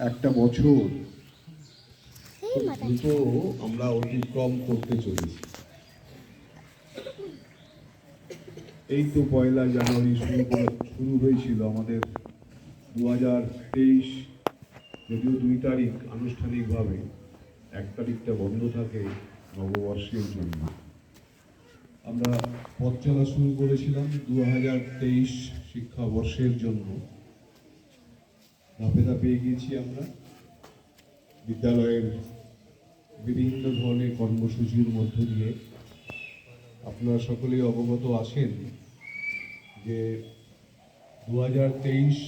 একটা বছর। দ্রুত আমরা অতিক্রম করতে চলেছি। এই তো পয়লা জানুয়ারি শুরু করে- শুরু হয়েছিল আমাদের দু হাজার তেইশ যদিও দুই তারিখ আনুষ্ঠানিকভাবে এক তারিখটা বন্ধ থাকে নববর্ষের জন্য। আমরা পথ চলা শুরু করেছিলাম দু হাজার তেইশ শিক্ষাবর্ষের জন্য। ধাপে ধাপে এগিয়েছি আমরা। বিদ্যালয়ের বিভিন্ন ধরনের কর্মসূচির মধ্য দিয়ে আপনারা সকলেই অবগত আছেন যে দু হাজার তেইশ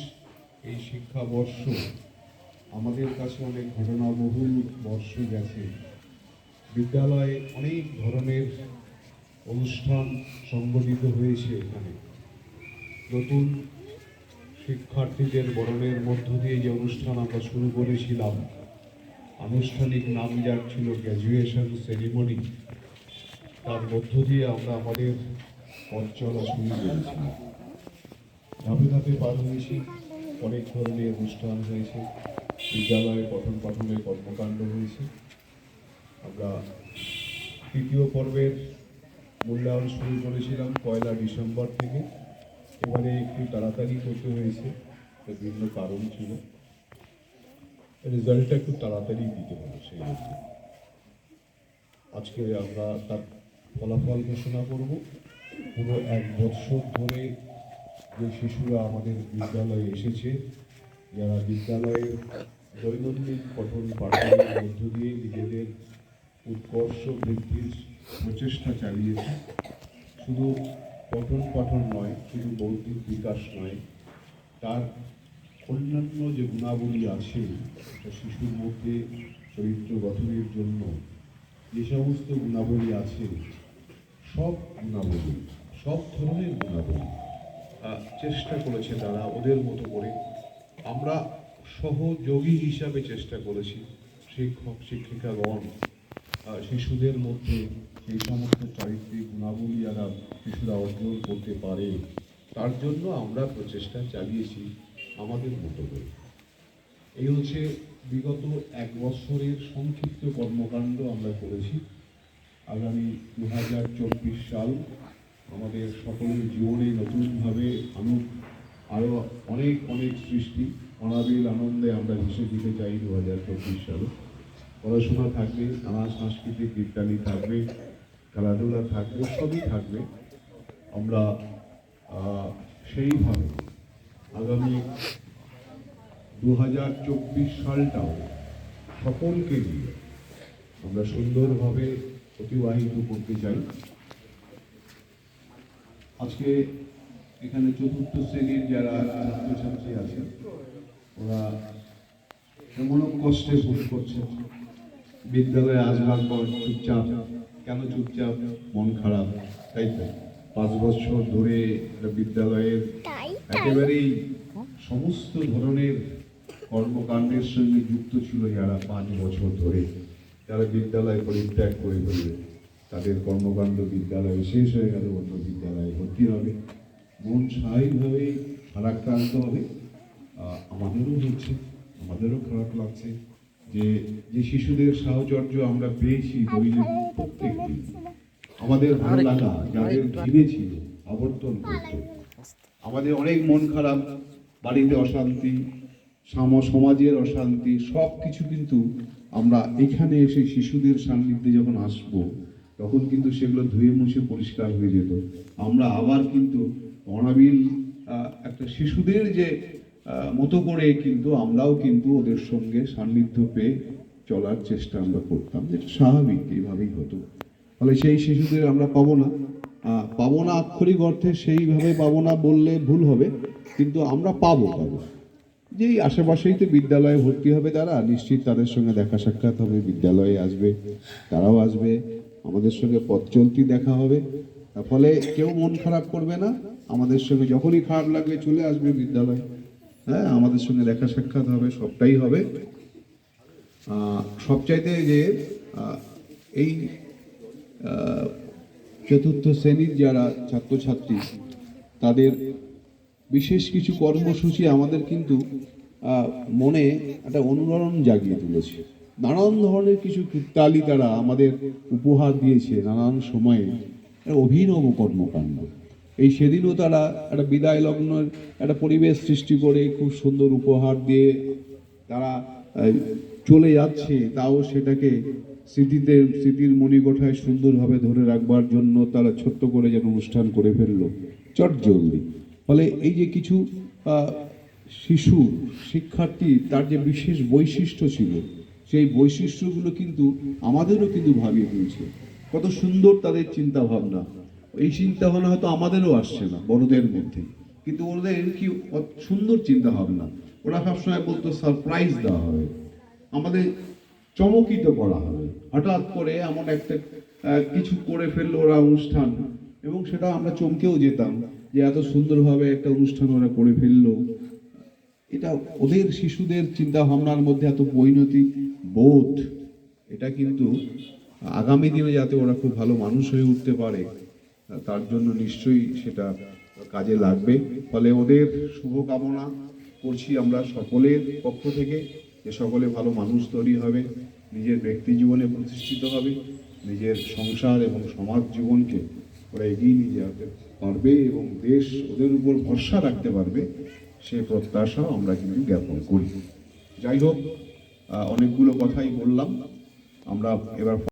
এই শিক্ষাবর্ষ আমাদের কাছে অনেক ঘটনাবহুল বর্ষ গেছে। বিদ্যালয়ে অনেক ধরনের অনুষ্ঠান সংগঠিত হয়েছে এখানে। নতুন শিক্ষার্থীদের বরণের মধ্য দিয়ে যে অনুষ্ঠান আমরা শুরু করেছিলাম, আনুষ্ঠানিক নাম যার ছিল গ্র্যাজুয়েশন সেরিমনি তার মধ্য দিয়ে আমরা আমাদের পথ চলা শুরু করেছি ধাপে ধাপে পার হয়েছি, অনেক ধরনের অনুষ্ঠান হয়েছে, বিদ্যালয়ে পঠন পাঠনের কর্মকাণ্ড হয়েছে। আমরা তৃতীয় পর্বের মূল্যায়ন শুরু করেছিলাম পয়লা ডিসেম্বর থেকে। এবারে একটু তাড়াতাড়ি করতে হয়েছে বিভিন্ন কারণ ছিল। রেজাল্টটা একটু তাড়াতাড়ি দিতে হবে সেই আজকে আমরা তার ফলাফল ঘোষণা করব। পুরো এক বছর ধরে যে শিশুরা আমাদের বিদ্যালয়ে এসেছে, যারা বিদ্যালয়ের দৈনন্দিন পঠন পাঠনের মধ্য দিয়ে নিজেদের উৎকর্ষ বৃদ্ধির প্রচেষ্টা চালিয়েছে, শুধু পঠন পাঠন নয়, শুধু বৌদ্ধিক বিকাশ নয়, তার অন্যান্য যে গুণাবলী আছে একটা শিশুর মধ্যে চরিত্র গঠনের জন্য, যে সমস্ত গুণাবলী আছে, সব গুণাবলী, সব ধরনের গুণাবলী চেষ্টা করেছে তারা ওদের মতো করে। আমরা সহযোগী হিসাবে চেষ্টা করেছি, শিক্ষক, শিক্ষিকাগণ শিশুদের মধ্যে সেই সমস্ত চারিত্রিক গুণাবলী যারা শিশুরা অর্জন করতে পারে, তার জন্য আমরা প্রচেষ্টা চালিয়েছি আমাদের মতো করে। এই হচ্ছে বিগত এক বছরের সংক্ষিপ্ত কর্মকাণ্ড আমরা করেছি। আগামী দু হাজার চব্বিশ সাল আমাদের সকলের জীবনে নতুনভাবে আনুক আরও অনেক অনেক সৃষ্টি। অনাবিল আনন্দে আমরা ভেসে দিতে চাই দু হাজার চব্বিশ সালে। পড়াশোনা থাকবে, নানা সাংস্কৃতিক বিজ্ঞানী থাকবে। খেলাধুলা থাকবে, সবই থাকবে। আমরা সেইভাবে আগামী দু হাজার চব্বিশ সালটাও সকলকে নিয়ে আমরা সুন্দরভাবে অতিবাহিত করতে চাই। আজকে এখানে চতুর্থ শ্রেণির যারা ছাত্রছাত্রী আছেন, ওরা এমনও কষ্টে ভোগ করছেন। বিদ্যালয়ে আসবার পর চুপচাপ কেন চুপচাপ? মন খারাপ। তাই তো পাঁচ বছর ধরে একটা বিদ্যালয়ের একেবারেই সমস্ত ধরনের কর্মকাণ্ডের সঙ্গে যুক্ত ছিল যারা পাঁচ বছর ধরে। যারা বিদ্যালয় পরিত্যাগ করে ফেলবে। তাদের কর্মকাণ্ড বিদ্যালয়ে শেষ হয়ে গেল অন্য বিদ্যালয়ে ভর্তি হবে। মন স্বাভাবিকভাবেই ভারাক্রান্ত হবে। আমাদেরও হচ্ছে আমাদেরও খারাপ লাগছে। যে যে শিশুদের সাহচর্য আমরা পেয়েছি প্রত্যেক দিন আমাদের ভালো লাগা যাদের ঘিরে ছিল আবর্তন করতো। আমাদের অনেক মন খারাপ বাড়িতে অশান্তি সাম সমাজের অশান্তি সব কিছু কিন্তু আমরা এখানে এসে শিশুদের সান্নিধ্যে যখন আসব তখন কিন্তু সেগুলো ধুয়ে মুছে পরিষ্কার হয়ে যেত। আমরা আবার কিন্তু অনাবিল একটা শিশুদের যে মতো করে কিন্তু আমরাও কিন্তু ওদের সঙ্গে সান্নিধ্য পেয়ে চলার চেষ্টা আমরা করতাম, যেটা স্বাভাবিক, এইভাবেই হতো। ফলে সেই শিশুদের আমরা পাবো না। পাবো না আক্ষরিক অর্থে, সেইভাবে পাবো না বললে ভুল হবে, কিন্তু আমরা পাবো পাবো। যেই আশেপাশেই তো বিদ্যালয়ে ভর্তি হবে তারা, নিশ্চিত তাদের সঙ্গে দেখা সাক্ষাৎ হবে, বিদ্যালয়ে আসবে, তারাও আসবে, আমাদের সঙ্গে পথ চলতি দেখা হবে। ফলে কেউ মন খারাপ করবে না, আমাদের সঙ্গে যখনই খারাপ লাগবে চলে আসবে বিদ্যালয়ে। হ্যাঁ আমাদের সঙ্গে দেখা সাক্ষাৎ হবে, সবটাই হবে। সবচাইতে যে এই চতুর্থ শ্রেণির যারা ছাত্রছাত্রী, তাদের বিশেষ কিছু কর্মসূচি আমাদের কিন্তু মনে একটা অনুরণন জাগিয়ে তুলেছে। নানান ধরনের কিছু কীর্তালি তারা আমাদের উপহার দিয়েছে, নানান সময়ে। অভিনব কর্মকাণ্ড। এই সেদিনও তারা একটা বিদায় লগ্নের একটা পরিবেশ সৃষ্টি করে খুব সুন্দর উপহার দিয়ে তারা চলে যাচ্ছে। তাও সেটাকে স্মৃতিতে, স্মৃতির মণিকোঠায় সুন্দরভাবে ধরে রাখবার জন্য তারা ছোট্ট করে যেন অনুষ্ঠান করে ফেলল। চট জলদি। ফলে এই যে কিছু শিশু, শিক্ষার্থী, তার যে বিশেষ বৈশিষ্ট্য ছিল, সেই বৈশিষ্ট্যগুলো কিন্তু আমাদেরও কিন্তু ভাবিয়ে দিয়েছে কত সুন্দর তাদের চিন্তা ভাবনা এই চিন্তা ভাবনা হয়তো আমাদেরও আসছে না, বড়দের মধ্যে। কিন্তু ওদের কি সুন্দর চিন্তা ভাবনা ওরা সবসময় বলতো, সারপ্রাইজ দেওয়া হবে। আমাদের চমকিত করা হবে। হঠাৎ করে এমন একটা কিছু করে ফেলল ওরা অনুষ্ঠান। এবং সেটা আমরা চমকেও যেতাম যে এত সুন্দরভাবে একটা অনুষ্ঠান ওরা করে ফেলল। এটা ওদের শিশুদের চিন্তা ভাবনার মধ্যে এত পরিণতি বোধ, এটা কিন্তু আগামী দিনে যাতে ওরা খুব ভালো মানুষ হয়ে উঠতে পারে। তার জন্য নিশ্চয়ই সেটা কাজে লাগবে। ফলে ওদের শুভকামনা করছি আমরা সকলের পক্ষ থেকে যে সকলে ভালো মানুষ তৈরি হবে, নিজের ব্যক্তি জীবনে প্রতিষ্ঠিত হবে, নিজের সংসার এবং সমাজ জীবনকে ওরা এগিয়ে নিয়ে যেতে পারবে এবং দেশ ওদের উপর ভরসা রাখতে পারবে, সে প্রত্যাশা আমরা কিন্তু জ্ঞাপন করি। যাই হোক অনেকগুলো কথাই বললাম। আমরা এবার